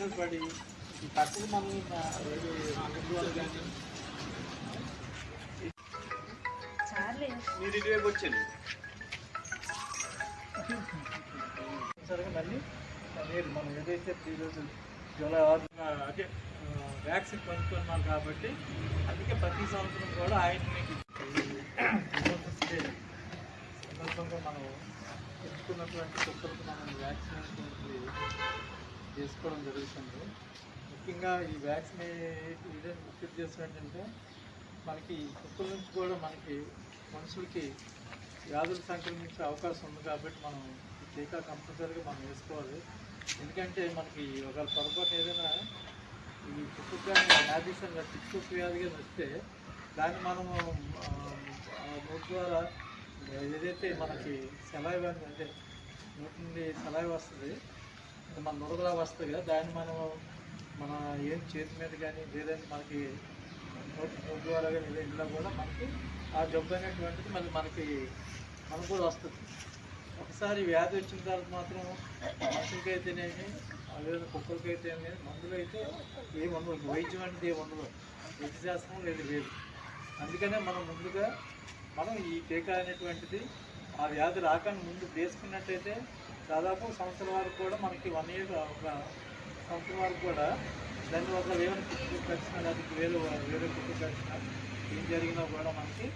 మీద పడి ఈ పక్కన మనం మీరు ఇటువైపు వచ్చండి సరిగా మళ్ళీ? మీరు మనం ఏదైతే ఈరోజు జూలై ఆరున అదే వ్యాక్సిన్ కొనుక్కున్నాం కాబట్టి అందుకే ప్రతి సంవత్సరం కూడా ఆయన సందర్భంగా మనం పెట్టుకున్నటువంటి కుక్కలకు మనం వ్యాక్సిన్ చేసుకోవడం జరుగుతుంది. ముఖ్యంగా ఈ వ్యాక్సిన్ ఇదే ముఖ్య ఉద్దేశం ఏంటంటే మనకి కుక్కల నుంచి కూడా మనకి మనుషులకి వ్యాధులు సంక్రమించే అవకాశం ఉంది కాబట్టి మనం ఈ టీకా కంపల్సరీగా మనం వేసుకోవాలి. ఎందుకంటే మనకి ఒక పొరపాటు ఏదైనా ఈ కుక్క కానీ వ్యాధిస్ టిక్కు వ్యాధిగా వస్తే దాన్ని మనము ఆ, నోటి ద్వారా ఏదైతే మనకి సెలవు అంటే నోటి నుండి సెలవు వస్తుంది మన నురగలా వస్తుంది కదా దాన్ని మనం మన ఏం చేతి మీద కానీ లేదంటే మనకి నోటి ద్వారా కానీ ఇంట్లో కూడా మనకి ఆ జబ్బు అనేటువంటిది మళ్ళీ మనకి మనకు కూడా వస్తుంది. ఒకసారి వ్యాధి వచ్చిన తర్వాత మాత్రం మనుషులకి అయితేనేమి లేదా కుక్కలకి అయితేనేమి మందులు అయితే ఏమి ఉండదు వైద్యం అంటే ఏమి ఉండదు వైద్య శాస్త్రం లేదు లేదు. అందుకనే మనం ముందుగా మనం ఈ టీకా అనేటువంటిది ఆ వ్యాధి రాకుండా ముందు వేసుకున్నట్టయితే దాదాపు సంవత్సరం వరకు కూడా మనకి వన్ ఇయర్ ఒక సంవత్సరం వరకు కూడా దాన్ని ఒక ఏమైనా కుట్టు కట్టినా దానికి వేరే వేరే కుట్టు కట్టినా ఏం జరిగినా కూడా మనకి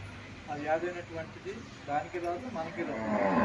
ఆ యాదైనటువంటిది దానికి రాదు మనకి రాదు.